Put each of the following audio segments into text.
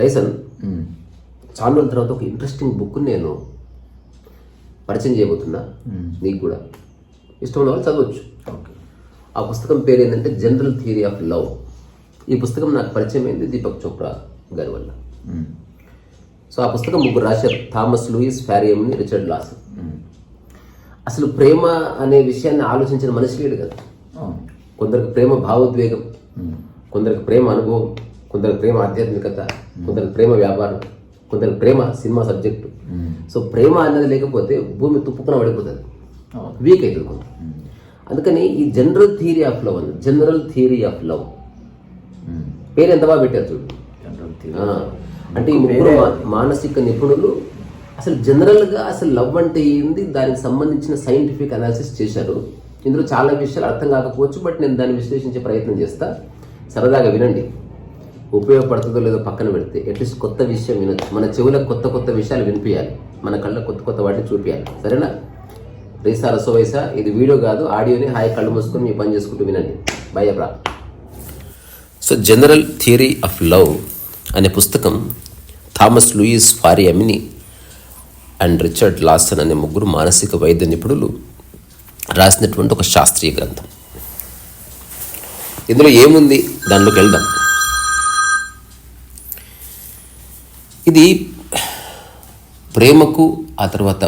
Tyson చాలా రోజుల తర్వాత ఒక ఇంట్రెస్టింగ్ బుక్ నేను పరిచయం చేయబోతున్నా. నీకు కూడా. ఇష్టం ఉన్న వాళ్ళు చదవచ్చు. ఓకే. ఆ పుస్తకం పేరు ఏంటంటే జనరల్ థియరీ ఆఫ్ లవ్ ఈ పుస్తకం నాకు పరిచయం అయింది దీపక్ చోప్రా గారి వల్ల. సో ఆ పుస్తకం ముగ్గురు రాశారు. Thomas Lewis Fari Amini Richard Lawson. అసలు ప్రేమ అనే విషయాన్ని ఆలోచించిన మనిషి లేడు కదా. కొందరికి ప్రేమ భావోద్వేగం. కొందరికి ప్రేమ అనుభవం. కొందరికి ప్రేమ ఆధ్యాత్మికత కొందరికి ప్రేమ వ్యాపారం కొందరికి ప్రేమ సినిమా సబ్జెక్టు. సో ప్రేమ అన్నది లేకపోతే భూమి తుప్పుకున పడిపోతుంది. వీక్ అవుతుంది కొంత. అందుకని ఈ జనరల్ థియరీ ఆఫ్ లవ్ అని జనరల్ థియరీ ఆఫ్ లవ్. పేరు ఎంత బాగా పెట్టారు చూడు. అంటే ఈ ముగ్గురు మానసిక నిపుణులు అసలు జనరల్గా అసలు లవ్ అంటే ఏంది? దానికి సంబంధించిన సైంటిఫిక్ అనాలిసిస్ చేశారు. ఇందులో చాలా విషయాలు అర్థం కాకపోవచ్చు బట్ నేను దాన్ని విశ్లేషించే ప్రయత్నం చేస్తా. సరదాగా వినండి. ఉపయోగపడుతుందో లేదో పక్కన పెడితే అట్లీస్ట్ కొత్త విషయం వినొచ్చు. మన చెవులకు కొత్త కొత్త విషయాలు వినిపించాలి మన కళ్ళకు కొత్త కొత్త వాటిని చూపించాలి సరేనా? రీసా రసోవైసా ఇది వీడియో కాదు ఆడియోని హాయి కళ్ళు మూసుకొని మీ పని చేసుకుంటూ వినండి. భయప్రా so general theory of love అనే పుస్తకం Thomas Lewis Fari Amini and Richard Lawson అనే ముగ్గురు మానసిక వైద్య నిపుణులు రాసినటువంటి ఒక శాస్త్రీయ గ్రంథం. ఇందులో ఏముంది? దానిలోకి వెళ్దాం. ఇది ప్రేమకు ఆ తర్వాత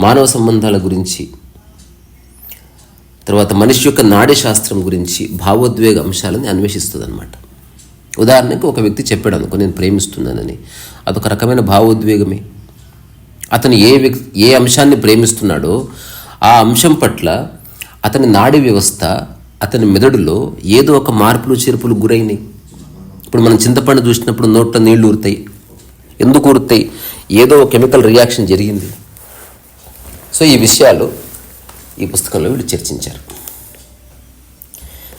మానవ సంబంధాల గురించి తర్వాత మనిషి యొక్క నాడీ శాస్త్రం గురించి భావోద్వేగ అంశాలని అన్వేషిస్తుంది అనమాట ఉదాహరణకు ఒక వ్యక్తి చెప్పాడు అనుకో నేను ప్రేమిస్తున్నానని. అదొక రకమైన భావోద్వేగమే. అతను ఏ వ్యక్తి ఏ అంశాన్ని ప్రేమిస్తున్నాడో ఆ అంశం పట్ల అతని నాడీ వ్యవస్థ అతని మెదడులో ఏదో ఒక మార్పులు చేర్పులు గురైనాయి. ఇప్పుడు మనం చింతపండు చూసినప్పుడు నోట్లో నీళ్ళు ఊరుతాయి. ఎందుకు ఊరుతాయి ఏదో కెమికల్ రియాక్షన్ జరిగింది. సో ఈ విషయాలు ఈ పుస్తకంలో వీళ్ళు చర్చించారు.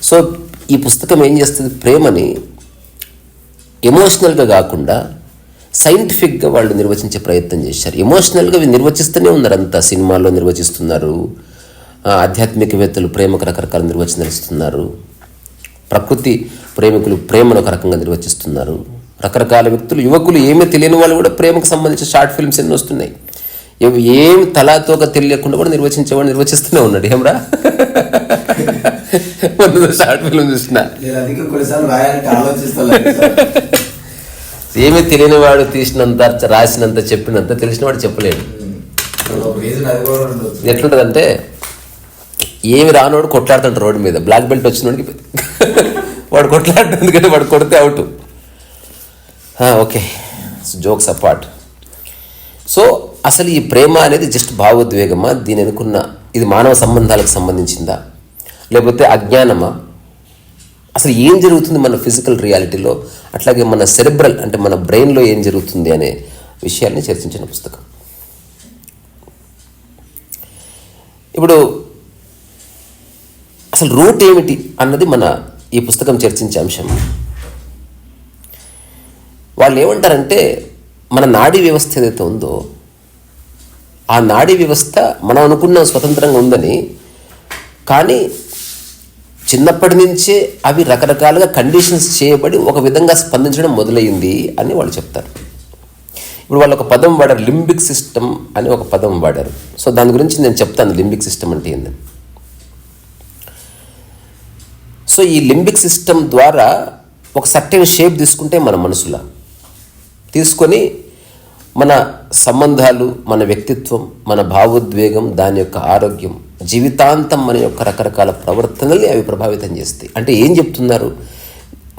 సో ఈ పుస్తకం ఏం చేస్తుంది? ప్రేమని ఎమోషనల్గా కాకుండా సైంటిఫిక్గా వాళ్ళు నిర్వచించే ప్రయత్నం చేశారు. ఎమోషనల్గా వీళ్ళు నిర్వచిస్తూనే ఉన్నారు. అంతా సినిమాల్లో నిర్వచిస్తున్నారు. ఆధ్యాత్మికవేత్తలు ప్రేమకు రకరకాల నిర్వచనాలు ఇస్తున్నారు. ప్రకృతి ప్రేమికులు ప్రేమను ఒక రకంగా నిర్వచిస్తున్నారు. రకరకాల వ్యక్తులు యువకులు ఏమీ తెలియని వాళ్ళు కూడా ప్రేమకు సంబంధించిన షార్ట్ ఫిల్మ్స్ ఎన్నో వస్తున్నాయి. ఇవి ఏం తలాతోక తెలియకుండా కూడా నిర్వచించేవాడు నిర్వచిస్తూనే ఉన్నాడు. ఏమరా షార్ట్ ఫిల్మ్ చూసిన ఏమీ తెలియని వాడు తీసినంత రాసినంత చెప్పినంత తెలిసిన వాడు చెప్పలేడు. ఎట్లుంటుందంటే ఏమి రానోడు కొట్లాడుతుంటాడు రోడ్డు మీద. బ్లాక్ బెల్ట్ వచ్చినోడికి వాడు కొట్లాడు ఎందుకంటే వాడు కొడితే out okay jokes apart so అసలు ఈ ప్రేమ అనేది జస్ట్ భావోద్వేగమా? దీని అనుకున్న ఇది మానవ సంబంధాలకు సంబంధించిందా? లేకపోతే అజ్ఞానమా? అసలు ఏం జరుగుతుంది మన ఫిజికల్ రియాలిటీలో అట్లాగే మన సెరెబ్రల్ అంటే మన బ్రెయిన్లో ఏం జరుగుతుంది అనే విషయాల్ని చర్చించిన పుస్తకం. ఇప్పుడు అసలు రూట్ ఏమిటి అన్నది మన ఈ పుస్తకం చర్చించే అంశం. వాళ్ళు ఏమంటారంటే మన నాడీ వ్యవస్థ ఏదైతే ఉందో ఆ నాడీ వ్యవస్థ మనం అనుకున్న స్వతంత్రంగా ఉందని కానీ చిన్నప్పటి నుంచే అవి రకరకాలుగా కండిషన్స్ చేయబడి ఒక విధంగా స్పందించడం మొదలైంది అని వాళ్ళు చెప్తారు. ఇప్పుడు వాళ్ళు ఒక పదం వాడారు లింబిక్ సిస్టమ్ అని ఒక పదం వాడారు. సో దాని గురించి నేను చెప్తాను లింబిక్ సిస్టమ్ అంటే ఏందని. సో ఈ లింబిక్ సిస్టమ్ ద్వారా ఒక సర్టెన్ షేప్ తీసుకుంటే మన మనసులో. తీసుకొని మన సంబంధాలు మన వ్యక్తిత్వం మన భావోద్వేగం దాని యొక్క ఆరోగ్యం జీవితాంతం మన యొక్క రకరకాల ప్రవర్తనల్ని అవి ప్రభావితం చేస్తాయి. అంటే ఏం చెప్తున్నారు?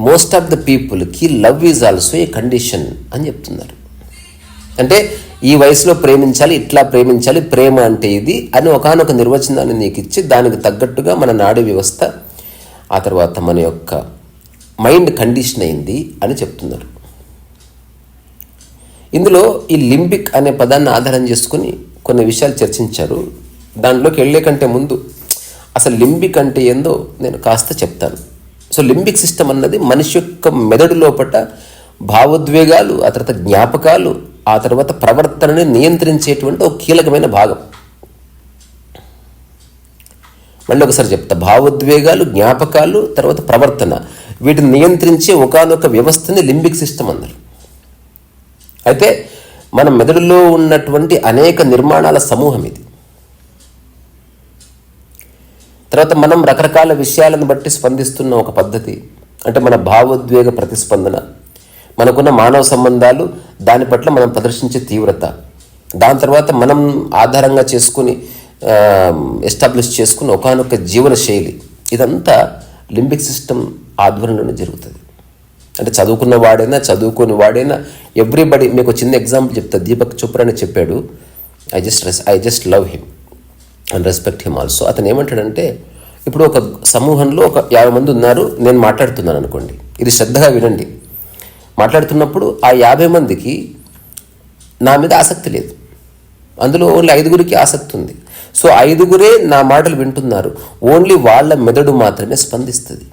మోస్ట్ ఆఫ్ ద పీపుల్కి love is also a condition అని చెప్తున్నారు. అంటే ఈ వయసులో ప్రేమించాలి ఇట్లా ప్రేమించాలి ప్రేమ అంటే ఇది అని ఒకానొక నిర్వచనాన్ని నీకు ఇచ్చి దానికి తగ్గట్టుగా మన నాడీ వ్యవస్థ ఆ తర్వాత మన యొక్క మైండ్ కండిషన్ అయింది అని చెప్తున్నారు. ఇందులో ఈ లింబిక్ అనే పదాన్ని ఆధారం చేసుకుని కొన్ని విషయాలు చర్చించారు. దాంట్లోకి వెళ్ళే కంటే ముందు అసలు లింబిక్ అంటే ఏందో నేను కాస్త చెప్తాను. సో లింబిక్ సిస్టమ్ అన్నది మనిషి యొక్క మెదడు లోపట భావోద్వేగాలు ఆ తర్వాత జ్ఞాపకాలు ఆ తర్వాత ప్రవర్తనని నియంత్రించేటువంటి ఒక కీలకమైన భాగం. మళ్ళీ ఒకసారి చెప్తా. భావోద్వేగాలు జ్ఞాపకాలు తర్వాత ప్రవర్తన వీటిని నియంత్రించే ఒకనొక వ్యవస్థని లింబిక్ సిస్టమ్ అన్నారు. అయితే మన మెదడులో ఉన్నటువంటి అనేక నిర్మాణాల సమూహం ఇది. తర్వాత మనం రకరకాల విషయాలను బట్టి స్పందిస్తున్న ఒక పద్ధతి అంటే మన భావోద్వేగ ప్రతిస్పందన. మనకున్న మానవ సంబంధాలు దాని పట్ల మనం ప్రదర్శించే తీవ్రత. దాని తర్వాత మనం ఆధారంగా చేసుకుని ఎస్టాబ్లిష్ చేసుకున్న ఒకనొక జీవన శైలి. ఇదంతా లింబిక్ సిస్టమ్ ఆధ్వర్యంలోనే జరుగుతుంది. అంటే చదువుకున్న వాడైనా చదువుకుని వాడైనా ఎవ్రీబడి మీకు చిన్న ఎగ్జాంపుల్ చెప్తా. దీపక్ చోప్రా అని చెప్పాడు. I just I just love him and respect him also అతను ఏమంటాడంటే ఇప్పుడు ఒక సమూహంలో ఒక యాభై మంది ఉన్నారు నేను మాట్లాడుతున్నాను అనుకోండి. ఇది శ్రద్ధగా వినండి. మాట్లాడుతున్నప్పుడు ఆ యాభై మందికి నా మీద ఆసక్తి లేదు. అందులో ఓన్లీ ఐదుగురికి ఆసక్తి ఉంది. సో ఐదుగురే నా మాటలు వింటున్నారు. ఓన్లీ వాళ్ళ మెదడు మాత్రమే స్పందిస్తుంది.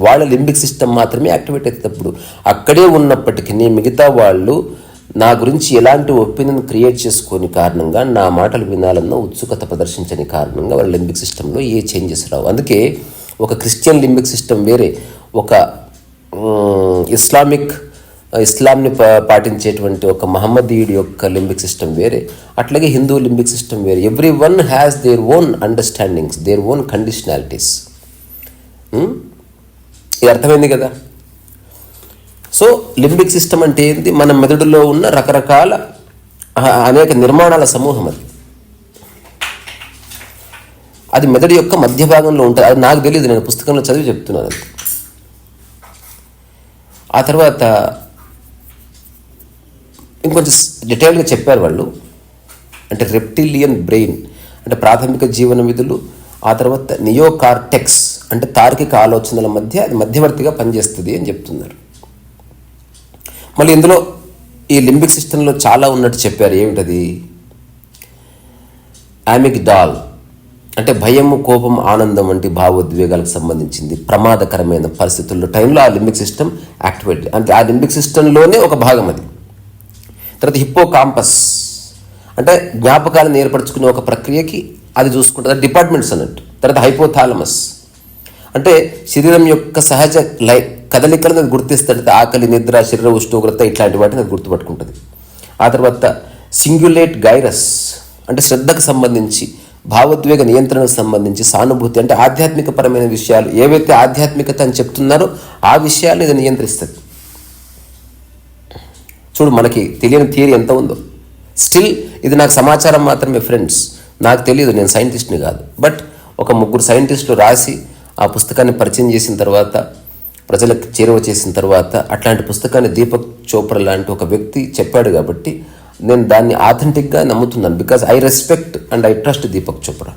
వాళ్ళ లింబిక్ సిస్టమ్ మాత్రమే యాక్టివేట్ అవుతున్నప్పుడు అక్కడే ఉన్నప్పటికీ మిగతా వాళ్ళు నా గురించి ఎలాంటి ఒపీనియన్ క్రియేట్ చేసుకొని కారణంగా నా మాటలు వినాలన్న ఉత్సుకత ప్రదర్శించని కారణంగా వాళ్ళ లింబిక్ సిస్టంలో ఏ చేంజెస్ రావు. అందుకే ఒక క్రిస్టియన్ లింబిక్ సిస్టమ్ వేరే. ఒక ఇస్లామిక్ ఇస్లాంని పా- పాటించేటువంటి ఒక మహమ్మదీయుడి యొక్క లింబిక్ సిస్టమ్ వేరే. అట్లాగే హిందూ లింబిక్ సిస్టమ్ వేరే. Everyone has their own understandings their own conditionalities ఇది అర్థమైంది కదా? సో లింబిక్ సిస్టమ్ అంటే ఏంటి మన మెదడులో ఉన్న రకరకాల అనేక నిర్మాణాల సమూహం అది. అది మెదడు యొక్క మధ్య భాగంలో ఉంటుంది. అది నాకు తెలియదు నేను పుస్తకంలో చదివి చెప్తున్నాను అది. ఆ తర్వాత ఇంకొంచెం డీటెయిల్గా చెప్పారు వాళ్ళు. అంటే రెప్టిలియన్ బ్రెయిన్ అంటే ప్రాథమిక జీవన విధులు ఆ తర్వాత నియోకార్టెక్స్ అంటే తార్కిక ఆలోచనల మధ్య అది మధ్యవర్తిగా పనిచేస్తుంది అని చెప్తున్నారు. మళ్ళీ ఇందులో ఈ లింబిక్ సిస్టంలో చాలా ఉన్నట్టు చెప్పారు. ఏమిటది? ఆమిక్ డాల్ అంటే భయము కోపం ఆనందం వంటి భావోద్వేగాలకు సంబంధించింది ప్రమాదకరమైన పరిస్థితుల్లో టైంలో ఆ లింబిక్ సిస్టమ్ యాక్టివేట్ అంటే ఆ లింబిక్ సిస్టంలోనే ఒక భాగం అది. తర్వాత హిప్పో కాంపస్ అంటే జ్ఞాపకాలను ఏర్పరచుకునే ఒక ప్రక్రియకి అది చూసుకుంటుంది డిపార్ట్మెంట్స్ అన్నట్టు. తర్వాత హైపోథాలమస్. అంటే శరీరం యొక్క సహజ లై కదలికలను అది గుర్తిస్తుంది ఆకలి నిద్ర శరీర ఉష్ణోగ్రత ఇట్లాంటి వాటిని అది గుర్తుపట్టుకుంటుంది. ఆ తర్వాత సింగ్యులేట్ గైరస్ అంటే శ్రద్ధకు సంబంధించి భావోద్వేగ నియంత్రణకు సంబంధించి సానుభూతి అంటే ఆధ్యాత్మిక పరమైన విషయాలు ఏవైతే ఆధ్యాత్మికత అని చెప్తున్నారో ఆ విషయాలు ఇది నియంత్రిస్తుంది. చూడు మనకి తెలియని థియరీ ఎంత ఉందో. స్టిల్ ఇది నాకు సమాచారం మాత్రమే ఫ్రెండ్స్ నాకు తెలియదు నేను సైంటిస్ట్ని కాదు. బట్ ఒక ముగ్గురు సైంటిస్టులు రాసి ఆ పుస్తకాన్ని పరిచయం చేసిన తర్వాత ప్రజలకు చేరువ చేసిన తర్వాత అట్లాంటి పుస్తకాన్ని దీపక్ చోప్రా లాంటి ఒక వ్యక్తి చెప్పాడు కాబట్టి నేను దాన్ని ఆథెంటిక్గా నమ్ముతున్నాను. Because I respect and I trust Deepak Chopra.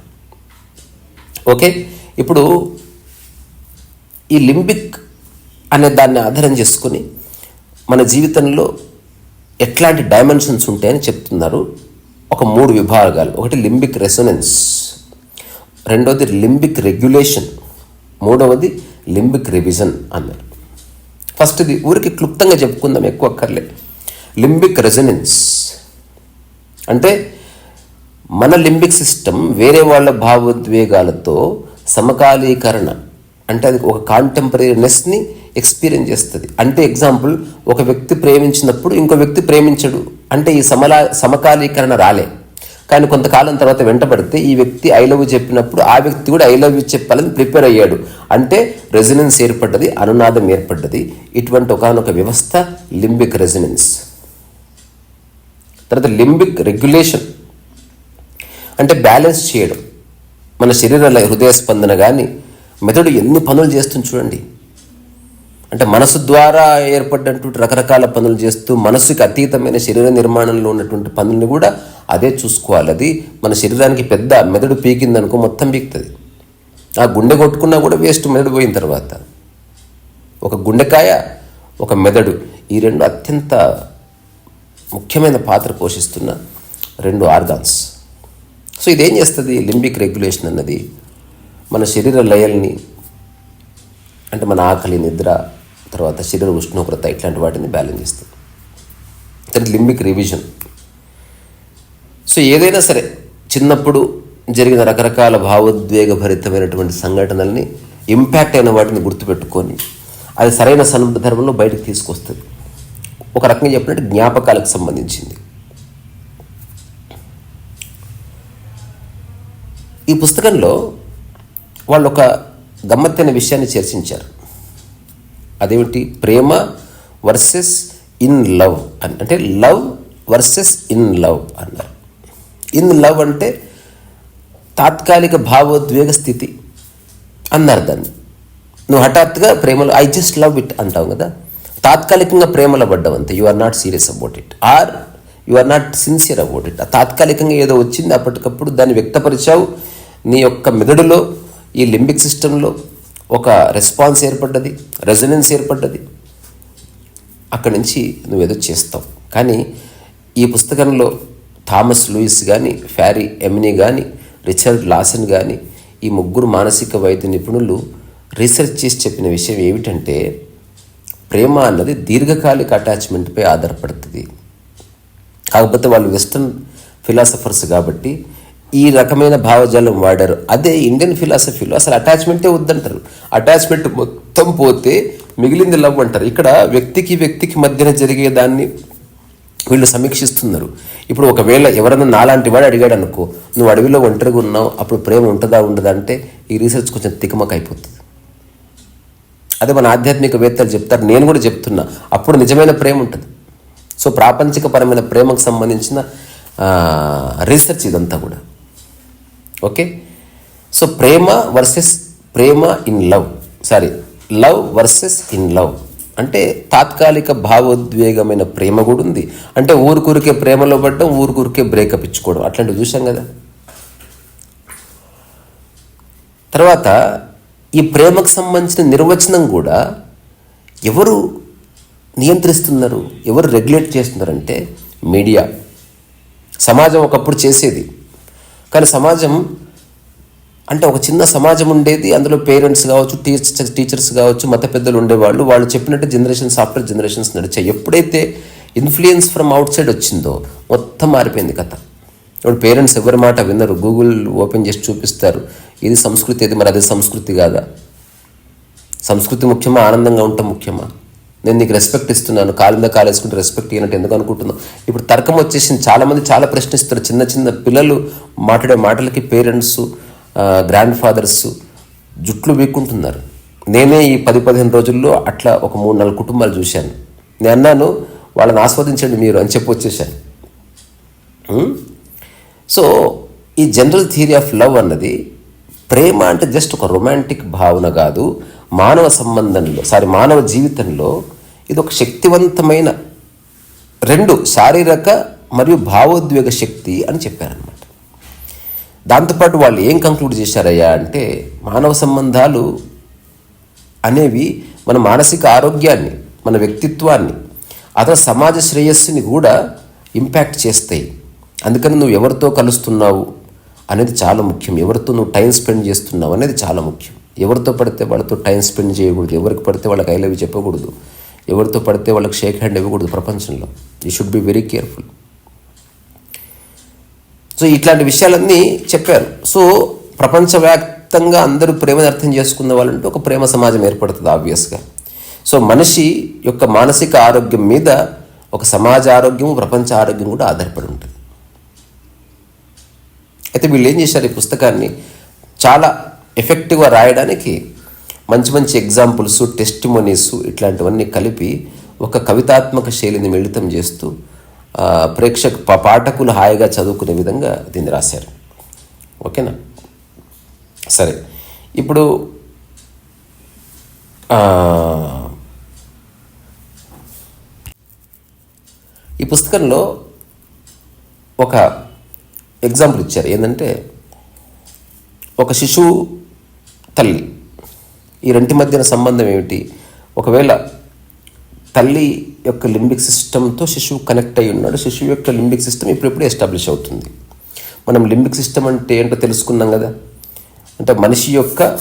Okay ఇప్పుడు ఈ లింబిక్ అనే దాన్ని ఆధారం చేసుకుని మన జీవితంలో ఎట్లాంటి డైమెన్షన్స్ ఉంటాయని చెప్తున్నారు. ఒక మూడు విభాగాలు. ఒకటి లింబిక్ రెసొనెన్స్ రెండవది లింబిక్ రెగ్యులేషన్ మూడవది లింబిక్ రివిజన్ అన్నారు. ఫస్ట్ ఇది ఊరికి క్లుప్తంగా చెప్పుకుందాం ఎక్కువ అక్కర్లే. లింబిక్ రెజనెన్స్ అంటే మన లింబిక్ సిస్టమ్ వేరే వాళ్ళ భావోద్వేగాలతో సమకాలీకరణ. అంటే అది ఒక కాంటెంపరీనెస్ని ఎక్స్పీరియన్స్ చేస్తుంది. అంటే ఎగ్జాంపుల్ ఒక వ్యక్తి ప్రేమించినప్పుడు ఇంకో వ్యక్తి ప్రేమించడు. అంటే ఈ సమలా సమకాలీకరణ రాలే. కానీ కొంతకాలం తర్వాత వెంటబడితే ఈ వ్యక్తి ఐ లవ్ చెప్పినప్పుడు ఆ వ్యక్తి కూడా ఐ లవ్ యూ చెప్పాలని ప్రిపేర్ అయ్యాడు. అంటే రెజినెన్స్ ఏర్పడ్డది అనునాదం ఏర్పడ్డది. ఇటువంటి ఒకనొక వ్యవస్థ లింబిక్ రెజినెన్స్ తర్వాత లింబిక్ రెగ్యులేషన్. అంటే బ్యాలెన్స్ చేయడం. మన శరీరాల హృదయ స్పందన కానీ మెదడు ఎన్ని పనులు చేస్తుంది చూడండి. అంటే మనసు ద్వారా ఏర్పడినటువంటి రకరకాల పనులు చేస్తూ మనసుకి అతీతమైన శరీర నిర్మాణంలో ఉన్నటువంటి పనుల్ని కూడా అదే చూసుకోవాలి. అది మన శరీరానికి పెద్ద మెదడు పీకిందనుకో మొత్తం పీకుతుంది. ఆ గుండె కొట్టుకున్నా కూడా వేస్ట్ మెదడు పోయిన తర్వాత. ఒక గుండెకాయ ఒక మెదడు ఈ రెండు అత్యంత ముఖ్యమైన పాత్ర పోషిస్తున్న రెండు ఆర్గాన్స్. సో ఇదేం చేస్తుంది? లింబిక్ రెగ్యులేషన్ అన్నది మన శరీర లయల్ని అంటే మన ఆకలి నిద్ర తర్వాత శరీర ఉష్ణోగ్రత ఇట్లాంటి వాటిని బ్యాలెన్స్ చేస్తుంది. తర్వాత లింబిక్ రివిజన్ సో ఏదైనా సరే చిన్నప్పుడు జరిగిన రకరకాల భావోద్వేగ భరితమైనటువంటి సంఘటనల్ని ఇంపాక్ట్ అయిన వాటిని గుర్తుపెట్టుకొని అది సరైన సందర్భంలో బయటకు తీసుకొస్తుంది. ఒక రకంగా చెప్పినట్టు జ్ఞాపకాలకు సంబంధించింది. ఈ పుస్తకంలో వాళ్ళు ఒక గమ్మత్తైన విషయాన్ని చర్చించారు. అదేమిటి? ప్రేమ వర్సెస్ ఇన్ లవ్ అని అంటే లవ్ వర్సెస్ ఇన్ లవ్ అన్నారు. ఇన్ లవ్ అంటే తాత్కాలిక భావోద్వేగ స్థితి అన్నారు దాన్ని. నువ్వు హఠాత్తుగా ప్రేమలో ఐ జస్ట్ లవ్ ఇట్ అంటావు కదా? తాత్కాలికంగా ప్రేమలో పడ్డావు అంతే. You are not serious about it or you are not sincere about it తాత్కాలికంగా ఏదో వచ్చింది అప్పటికప్పుడు దాన్ని వ్యక్తపరిచావు. నీ యొక్క మెదడులో ఈ లింబిక్ సిస్టంలో ఒక రెస్పాన్స్ ఏర్పడ్డది రెజనెన్స్ ఏర్పడ్డది. అక్కడి నుంచి నువ్వేదో చేస్తావు. కానీ ఈ పుస్తకంలో థామస్ లూయిస్ కానీ ఫ్యారీ ఎమినీ కానీ రిచర్డ్ లాసన్ కానీ ఈ ముగ్గురు మానసిక వైద్య నిపుణులు రీసెర్చ్ చేసి చెప్పిన విషయం ఏమిటంటే ప్రేమ అన్నది దీర్ఘకాలిక అటాచ్మెంట్పై ఆధారపడుతుంది. కాకపోతే వాళ్ళు వెస్ట్రన్ ఫిలాసఫర్స్ కాబట్టి ఈ రకమైన భావజాలం వాడారు. అదే ఇండియన్ ఫిలాసఫీలో అసలు అటాచ్మెంటే వద్దంటారు. అటాచ్మెంట్ మొత్తం పోతే మిగిలింది లవ్ అంటారు. ఇక్కడ వ్యక్తికి వ్యక్తికి మధ్యన జరిగే దాన్ని వీళ్ళు సమీక్షిస్తున్నారు. ఇప్పుడు ఒకవేళ ఎవరైనా నాలాంటి వాడు అడిగాడు అనుకో నువ్వు అడవిలో ఒంటరిగా ఉన్నావు అప్పుడు ప్రేమ ఉంటుందా ఉండదా? అంటే ఈ రీసెర్చ్ కొంచెం తికమక అయిపోతుంది. అదే మన ఆధ్యాత్మికవేత్తలు చెప్తారు. నేను కూడా చెప్తున్నా. అప్పుడు నిజమైన ప్రేమ ఉంటుంది. సో ప్రాపంచికపరమైన ప్రేమకు సంబంధించిన రీసెర్చ్ ఇదంతా కూడా. ఓకే? సో ప్రేమ versus Prema in love. Sorry love versus in love. అంటే తాత్కాలిక భావోద్వేగమైన ప్రేమ కూడా ఉంది. అంటే ఊరికూరికే ప్రేమలో పడ్డం ఊరికూరికే బ్రేకప్ ఇచ్చుకోవడం. అట్లాంటివి చూసాం కదా? తర్వాత ఈ ప్రేమకు సంబంధించిన నిర్వచనం కూడా ఎవరు నియంత్రిస్తున్నారు ఎవరు రెగ్యులేట్ చేస్తున్నారంటే మీడియా. సమాజం ఒకప్పుడు చేసేది. కానీ సమాజం అంటే ఒక చిన్న సమాజం ఉండేది అందులో పేరెంట్స్ కావచ్చు టీచర్స్ టీచర్స్ కావచ్చు మత పెద్దలు ఉండేవాళ్ళు. వాళ్ళు చెప్పినట్టు జనరేషన్స్ ఆఫ్టర్ జనరేషన్స్ నడిచాయి. ఎప్పుడైతే ఇన్ఫ్లుయెన్స్ ఫ్రమ్ అవుట్ సైడ్ వచ్చిందో మొత్తం మారిపోయింది కథ. ఇప్పుడు పేరెంట్స్ ఎవరి మాట విన్నరు గూగుల్ ఓపెన్ చేసి చూపిస్తారు. ఇది సంస్కృతి ఇది మరి అది సంస్కృతి కాదా? సంస్కృతి ముఖ్యమా? ఆనందంగా ఉండటం ముఖ్యమా? నేను నీకు రెస్పెక్ట్ ఇస్తున్నాను. కాలు మీద కాలు వేసుకుంటే రెస్పెక్ట్ ఇవ్వనట్టు ఎందుకు అనుకుంటున్నావు? ఇప్పుడు తర్కం వచ్చేసింది. చాలామంది చాలా ప్రశ్నిస్తారు. చిన్న చిన్న పిల్లలు మాట్లాడే మాటలకి పేరెంట్స్ గ్రాండ్ ఫాదర్స్ జుట్లు వీక్కుంటున్నారు. నేనే ఈ పది పదిహేను రోజుల్లో అట్లా ఒక మూడు నాలుగు కుటుంబాలు చూశాను. నేను అన్నాను వాళ్ళని ఆస్వాదించండి మీరు అని చెప్పి వచ్చేసాను. సో ఈ జనరల్ థియరీ ఆఫ్ లవ్ అన్నది ప్రేమ అంటే జస్ట్ ఒక రొమాంటిక్ భావన కాదు. మానవ సంబంధంలో సారీ మానవ జీవితంలో ఇది ఒక శక్తివంతమైన రెండు శారీరక మరియు భావోద్వేగ శక్తి అని చెప్పారనమాట దాంతోపాటు వాళ్ళు ఏం కంక్లూడ్ చేశారయ్యా అంటే మానవ సంబంధాలు అనేవి మన మానసిక ఆరోగ్యాన్ని మన వ్యక్తిత్వాన్ని అతని సమాజ శ్రేయస్సుని కూడా ఇంపాక్ట్ చేస్తాయి. అందుకని నువ్వు ఎవరితో కలుస్తున్నావు అనేది చాలా ముఖ్యం. ఎవరితో నువ్వు టైం స్పెండ్ చేస్తున్నావు అనేది చాలా ముఖ్యం. ఎవరితో పడితే వాళ్ళతో టైం స్పెండ్ చేయకూడదు ఎవరికి పడితే వాళ్ళకి ఐ లవ్ చెప్పకూడదు ఎవరితో పడితే వాళ్ళకి షేక్ హ్యాండ్ ఇవ్వకూడదు ప్రపంచంలో. You should be very careful so ఇట్లాంటి విషయాలన్నీ చెప్పారు. సో ప్రపంచవ్యాప్తంగా అందరూ ప్రేమను అర్థం చేసుకున్న వాళ్ళంటే ఒక ప్రేమ సమాజం ఏర్పడుతుంది ఆబ్వియస్గా సో మనిషి యొక్క మానసిక ఆరోగ్యం మీద ఒక సమాజ ఆరోగ్యం ప్రపంచ ఆరోగ్యం కూడా ఆధారపడి ఉంటుంది. అయితే వీళ్ళు ఏం చేశారు ఈ పుస్తకాన్ని? చాలా ఎఫెక్టివ్గా రాయడానికి మంచి మంచి ఎగ్జాంపుల్స్ టెస్టిమోనీస్ ఇట్లాంటివన్నీ కలిపి ఒక కవితాత్మక శైలిని మిళితం చేస్తూ ప్రేక్షక పాఠకులు హాయిగా చదువుకునే విధంగా దీన్ని రాశారు. ఓకేనా? సరే. ఇప్పుడు ఈ పుస్తకంలో ఒక ఎగ్జాంపుల్ ఇచ్చారు. ఏంటంటే ఒక శిశువు తల్లి. ఈ రెంటి మధ్యన సంబంధం ఏమిటి? ఒకవేళ తల్లి యొక్క లింబిక్ సిస్టంతో శిశువు కనెక్ట్ అయి ఉన్నాడు శిశువు యొక్క లింబిక్ సిస్టమ్ ఇప్పుడిప్పుడు ఎస్టాబ్లిష్ అవుతుంది. మనం లింబిక్ సిస్టమ్ అంటే ఏంటో తెలుసుకున్నాం కదా? అంటే మనిషి యొక్క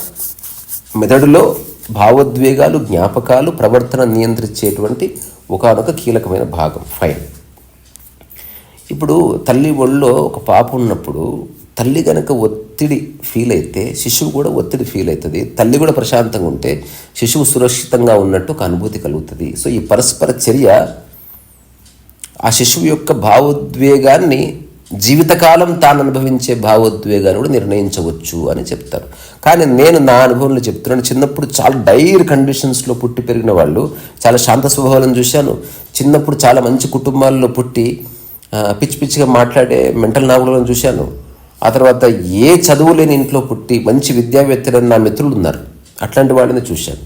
మెదడులో భావోద్వేగాలు జ్ఞాపకాలు ప్రవర్తన నియంత్రించేటువంటి ఒకానొక కీలకమైన భాగం. ఫైన్ ఇప్పుడు తల్లి ఒళ్ళో ఒక పాప ఉన్నప్పుడు తల్లి కనుక ఒత్తిడి ఫీల్ అయితే శిశువు కూడా ఒత్తిడి ఫీల్ అవుతుంది. తల్లి కూడా ప్రశాంతంగా ఉంటే శిశువు సురక్షితంగా ఉన్నట్టు ఒక అనుభూతి కలుగుతుంది. సో ఈ పరస్పర చర్య ఆ శిశువు యొక్క భావోద్వేగాన్ని జీవితకాలం తాను అనుభవించే భావోద్వేగాన్ని కూడా నిర్ణయించవచ్చు అని చెప్తారు. కానీ నేను నా అనుభవంలో చెప్తున్నాను. చిన్నప్పుడు చాలా డైర్ కండిషన్స్లో పుట్టి పెరిగిన వాళ్ళు చాలా శాంత స్వభావాలను చూశాను. చిన్నప్పుడు చాలా మంచి కుటుంబాల్లో పుట్టి పిచ్చి పిచ్చిగా మాట్లాడే మెంటల్ నాగులను చూశాను. ఆ తర్వాత ఏ చదువు లేని ఇంట్లో పుట్టి మంచి విద్యావేత్తలని నా మిత్రులు ఉన్నారు అట్లాంటి వాళ్ళని చూశాను.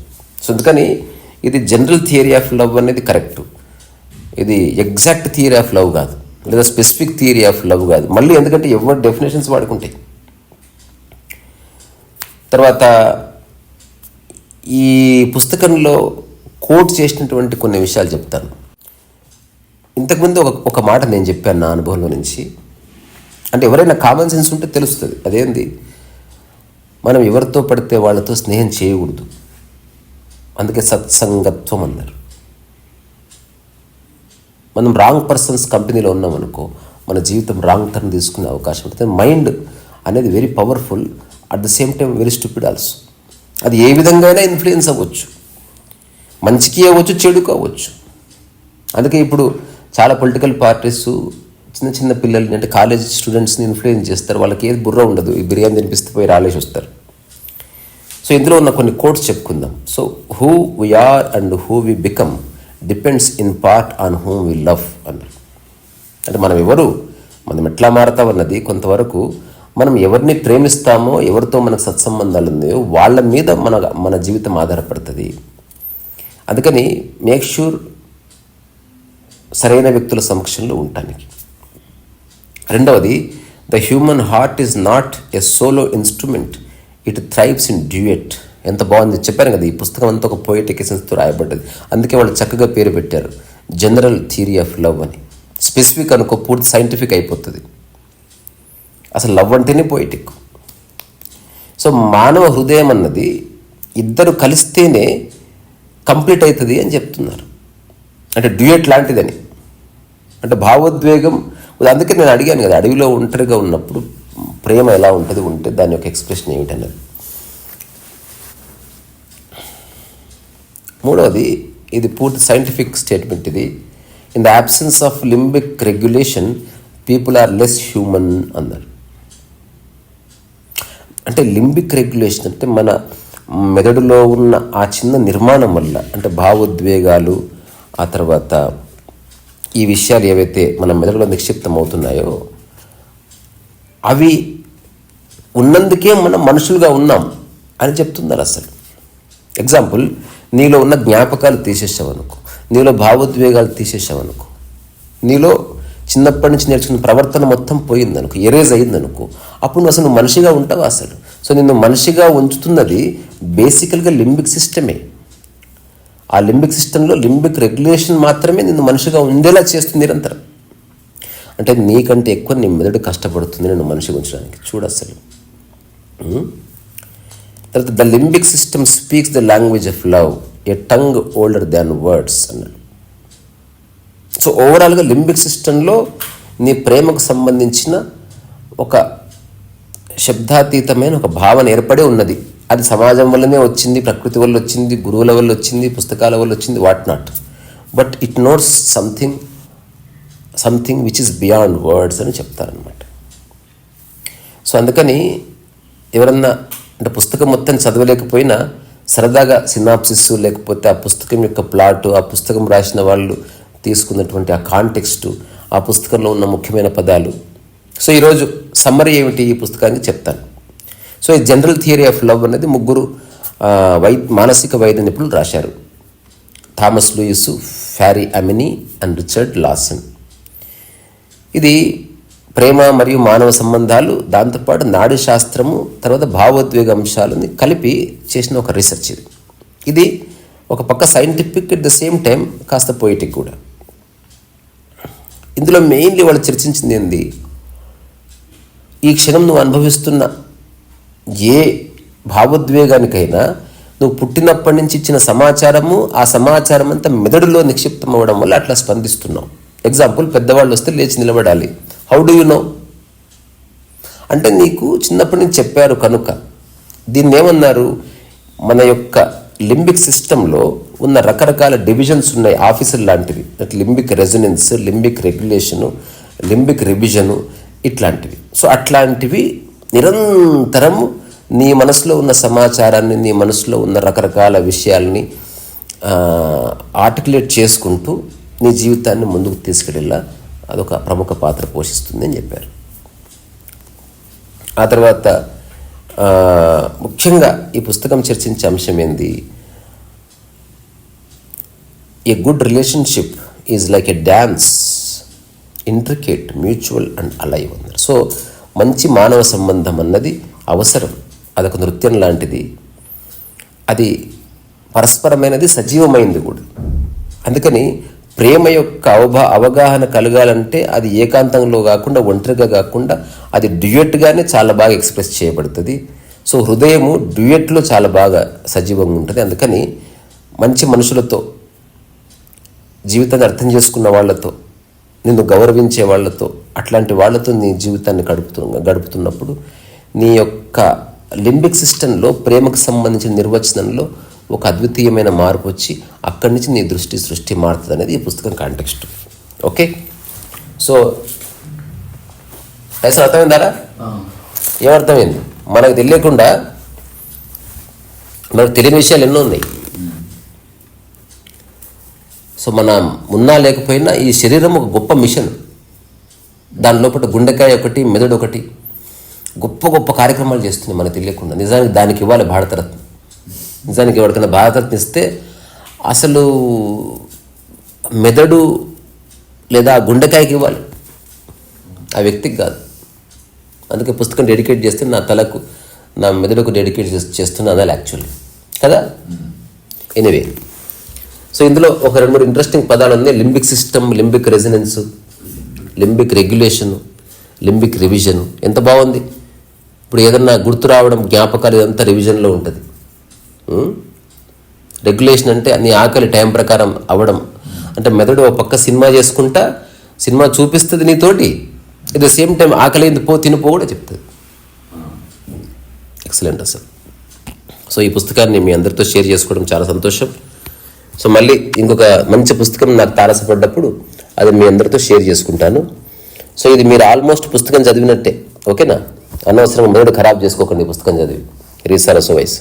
సో అందుకని ఇది జనరల్ థియరీ ఆఫ్ లవ్ అనేది కరెక్ట్. ఇది ఎగ్జాక్ట్ థియరీ ఆఫ్ లవ్ కాదు. లేదా స్పెసిఫిక్ థియరీ ఆఫ్ లవ్ కాదు. మళ్ళీ ఎందుకంటే ఎవరి డెఫినేషన్స్ వాడుకుంటాయి. తర్వాత ఈ పుస్తకంలో కోట్ చేసినటువంటి కొన్ని విషయాలు చెప్తాను. ఇంతకుముందు ఒక ఒక మాట నేను చెప్పాను నా అనుభవంలో నుంచి. అంటే ఎవరైనా కామన్ సెన్స్ ఉంటే తెలుస్తుంది. అదేంది? మనం ఎవరితో పడితే వాళ్ళతో స్నేహం చేయకూడదు. అందుకే సత్సంగత్వం అన్నారు. మనం రాంగ్ పర్సన్స్ కంపెనీలో ఉన్నాం అనుకో మన జీవితం రాంగ్ టర్న్ తీసుకునే అవకాశం ఉంటుంది. మైండ్ అనేది very powerful at the same time very stupid also అది ఏ విధంగా అయినా ఇన్ఫ్లుయెన్స్ అవ్వచ్చు. మంచికి అవ్వచ్చు చెడుకు అవ్వచ్చు. అందుకే ఇప్పుడు చాలా పొలిటికల్ పార్టీస్ చిన్న చిన్న పిల్లల్ని అంటే కాలేజ్ స్టూడెంట్స్ని ఇన్ఫ్లుయెన్స్ చేస్తారు. వాళ్ళకి ఏది బుర్ర ఉండదు. ఈ బిర్యానీ తినిపిస్తే పోయి రాలేసి వస్తారు. సో ఇందులో ఉన్న కొన్ని కోట్స్ చెప్పుకుందాం. So who we are and who we become depends in part on whom we love అన్నారు. అంటే మనం ఎవరు? మనం ఎట్లా మారతాం అన్నది కొంతవరకు మనం ఎవరిని ప్రేమిస్తామో ఎవరితో మనకు సత్సంబంధాలు ఉన్నాయో వాళ్ళ మీద మన మన జీవితం ఆధారపడుతుంది. అందుకని మేక్ షూర్ సరైన వ్యక్తుల సమక్షంలో ఉండటానికి. రెండవది the human heart is not a solo instrument it thrives in duet ఎంత బాగుంది. చెప్పాను కదా ఈ పుస్తకం అంతా ఒక పోయిటిక్ ఎసెన్స్తో రాయబడ్డది. అందుకే వాళ్ళు చక్కగా పేరు పెట్టారు. జనరల్ థియరీ ఆఫ్ లవ్ అని. స్పెసిఫిక్ అనుకో పూర్తి సైంటిఫిక్ అయిపోతుంది. అసలు లవ్ అంటేనే పోయిటిక్ సో మానవ హృదయం అన్నది ఇద్దరు కలిస్తేనే కంప్లీట్ అవుతుంది అని చెప్తున్నారు. అంటే డ్యూయట్ లాంటిదని. అంటే భావోద్వేగం అందుకే నేను అడిగాను కదా అడవిలో ఒంటరిగా ఉన్నప్పుడు ప్రేమ ఎలా ఉంటుంది ఉంటే దాని యొక్క ఎక్స్ప్రెషన్ ఏమిటన్నది. మూడవది ఇది పూర్తి సైంటిఫిక్ స్టేట్మెంట్ ఇది. In the absence of limbic regulation people are less human అన్నారు. అంటే లింబిక్ రెగ్యులేషన్ అంటే మన మెదడులో ఉన్న ఆ చిన్న నిర్మాణం వల్ల అంటే భావోద్వేగాలు ఆ తర్వాత ఈ విషయాలు ఏవైతే మన మెదడులో నిక్షిప్తం అవుతున్నాయో అవి ఉన్నందుకే మనం మనుషులుగా ఉన్నాం అని చెప్తున్నారు అసలు. ఎగ్జాంపుల్ నీలో ఉన్న జ్ఞాపకాలు తీసేసావనుకో నీలో భావోద్వేగాలు తీసేసావనుకో నీలో చిన్నప్పటి నుంచి నేర్చుకున్న ప్రవర్తన మొత్తం పోయిందనుకో ఎరేజ్ అయిందనుకో అప్పుడు నువ్వు అసలు మనిషిగా ఉంటావు అసలు? సో నిన్ను మనిషిగా ఉంచుతున్నది బేసికల్గా లింబిక్ సిస్టమే ఆ లింబిక్ సిస్టంలో లింబిక్ రెగ్యులేషన్ మాత్రమే నిన్ను మనిషిగా ఉండేలా చేస్తుంది నిరంతరం. అంటే నీకంటే ఎక్కువ నీ మెదడు కష్టపడుతుంది నేను మనిషి ఉంచడానికి. చూడు అసలు. తర్వాత the limbic system speaks the language of love a tongue older than words అన్నాడు. సో ఓవరాల్గా లింబిక్ సిస్టంలో నీ ప్రేమకు సంబంధించిన ఒక శబ్దాతీతమైన ఒక భావన ఏర్పడే ఉన్నది. అది సమాజం వల్లనే వచ్చింది ప్రకృతి వల్ల వచ్చింది గురువుల వల్ల వచ్చింది పుస్తకాల వల్ల వచ్చింది what not. But it notes something something which is beyond words అని చెప్తారనమాట సో అందుకని ఎవరన్నా అంటే పుస్తకం మొత్తం చదవలేకపోయినా సరదాగా సినాప్సిస్ లేకపోతే ఆ పుస్తకం యొక్క ప్లాట్ ఆ పుస్తకం రాసిన వాళ్ళు తీసుకున్నటువంటి ఆ కాంటెక్స్ట్ ఆ పుస్తకంలో ఉన్న ముఖ్యమైన పదాలు. సో ఈరోజు సమ్మరీ ఏమిటి ఈ పుస్తకానికి చెప్తాను. సో ఈ జనరల్ థియరీ ఆఫ్ లవ్ అనేది ముగ్గురు వై మానసిక వైద్య నిపుణులు రాశారు. Thomas Lewis Fari Amini and Richard Lannon ఇది ప్రేమ మరియు మానవ సంబంధాలు దాంతోపాటు నాడు శాస్త్రము తర్వాత భావోద్వేగ అంశాలని కలిపి చేసిన ఒక రీసెర్చ్ ఇది. ఇది ఒక పక్క scientific at the same time కాస్త పోయిటిక్ కూడా. ఇందులో మెయిన్లీ వాళ్ళు చర్చించింది ఏంది? ఈ క్షణం నువ్వు అనుభవిస్తున్న ఏ భావోద్వేగానికైనా నువ్వు పుట్టినప్పటి నుంచి ఇచ్చిన సమాచారము ఆ సమాచారం అంతా మెదడులో నిక్షిప్తం అవ్వడం వల్ల అట్లా స్పందిస్తున్నావు. ఎగ్జాంపుల్ పెద్దవాళ్ళు వస్తే లేచి నిలబడాలి. హౌ డూ యు నో అంటే నీకు చిన్నప్పటి నుంచి చెప్పారు కనుక దీన్ని ఏమన్నారు? మన యొక్క లింబిక్ సిస్టంలో ఉన్న రకరకాల డివిజన్స్ ఉన్నాయి ఆఫీసర్ లాంటివి. Limbic resonance limbic regulation limbic revision ఇట్లాంటివి. సో అట్లాంటివి నిరంతరం నీ మనసులో ఉన్న సమాచారాన్ని నీ మనసులో ఉన్న రకరకాల విషయాల్ని ఆర్టికులేట్ చేసుకుంటూ నీ జీవితాన్ని ముందుకు తీసుకెళ్ళేలా అదొక ప్రముఖ పాత్ర పోషిస్తుంది అని చెప్పారు. ఆ తర్వాత ముఖ్యంగా ఈ పుస్తకం చర్చించే అంశం ఏంది? A good relationship is like a dance intricate mutual and alive అన్నారు. సో మంచి మానవ సంబంధం అన్నది అవసరం. అదొక నృత్యం లాంటిది. అది పరస్పరమైనది సజీవమైంది కూడా. అందుకని ప్రేమ యొక్క అవభా అవగాహన కలగాలంటే అది ఏకాంతంలో కాకుండా ఒంటరిగా కాకుండా అది డ్యూయట్గానే చాలా బాగా ఎక్స్ప్రెస్ చేయబడుతుంది. సో హృదయము డ్యూయట్లో చాలా బాగా సజీవంగా ఉంటుంది. అందుకని మంచి మనుషులతో జీవితాన్ని అర్థం చేసుకున్న వాళ్ళతో నిన్ను గౌరవించే వాళ్ళతో అట్లాంటి వాళ్ళతో నీ జీవితాన్ని గడుపుతు గడుపుతున్నప్పుడు నీ యొక్క లింబిక్ సిస్టంలో ప్రేమకు సంబంధించిన నిర్వచనంలో ఒక అద్వితీయమైన మార్పు వచ్చి అక్కడి నుంచి నీ దృష్టి సృష్టి మారుతుంది అనేది ఈ పుస్తకం కాంటెక్స్ట్ ఓకే సో అయితే అర్థమైందారా? ఏమర్థమైంది? మనకు తెలియకుండా మనకు తెలియని విషయాలు ఎన్నో ఉన్నాయి. సో మన ఉన్నా లేకపోయినా ఈ శరీరం ఒక గొప్ప మిషన్. దాని లోపల గుండెకాయ ఒకటి మెదడు ఒకటి గొప్ప గొప్ప కార్యక్రమాలు చేస్తుంది మనకు తెలియకుండా. నిజానికి దానికి ఇవ్వాలి భారతరత్న. నిజానికి ఎవరికైనా భారతరత్న ఇస్తే అసలు మెదడు లేదా గుండెకాయకి ఇవ్వాలి. ఆ వ్యక్తికి కాదు. అందుకే పుస్తకం డెడికేట్ చేస్తే నా తలకు నా మెదడుకు డెడికేట్ చేస్తున్నా అనాలి యాక్చువల్లీ కదా? ఎనీవే సో ఇందులో ఒక రెండు మూడు ఇంట్రెస్టింగ్ పదాలు ఉన్నాయి. Limbic system limbic resonance limbic regulation limbic revision ఎంత బాగుంది? ఇప్పుడు ఏదన్నా గుర్తు రావడం జ్ఞాపకాలు ఇదంతా రివిజన్లో ఉంటుంది. రెగ్యులేషన్ అంటే నీ ఆకలి టైం ప్రకారం అవ్వడం. అంటే మెదడు ఒక పక్క సినిమా చేసుకుంటా సినిమా చూపిస్తుంది నీతోటి ఎట్ ద సేమ్ టైం ఆకలి అయింది పో తినిపో కూడా చెప్తుంది. ఎక్సలెంట్ అసలు. సో ఈ పుస్తకాన్ని మీ అందరితో షేర్ చేసుకోవడం చాలా సంతోషం. సో మళ్ళీ ఇంకొక మంచి పుస్తకం నాకు తారసపడ్డప్పుడు అది మీ అందరితో షేర్ చేసుకుంటాను. సో ఇది మీరు ఆల్మోస్ట్ పుస్తకం చదివినట్టే. ఓకేనా అనవసరంగా మెదడు ఖరాబ్ చేసుకోకండి పుస్తకం చదివి. రీసారసో వయసు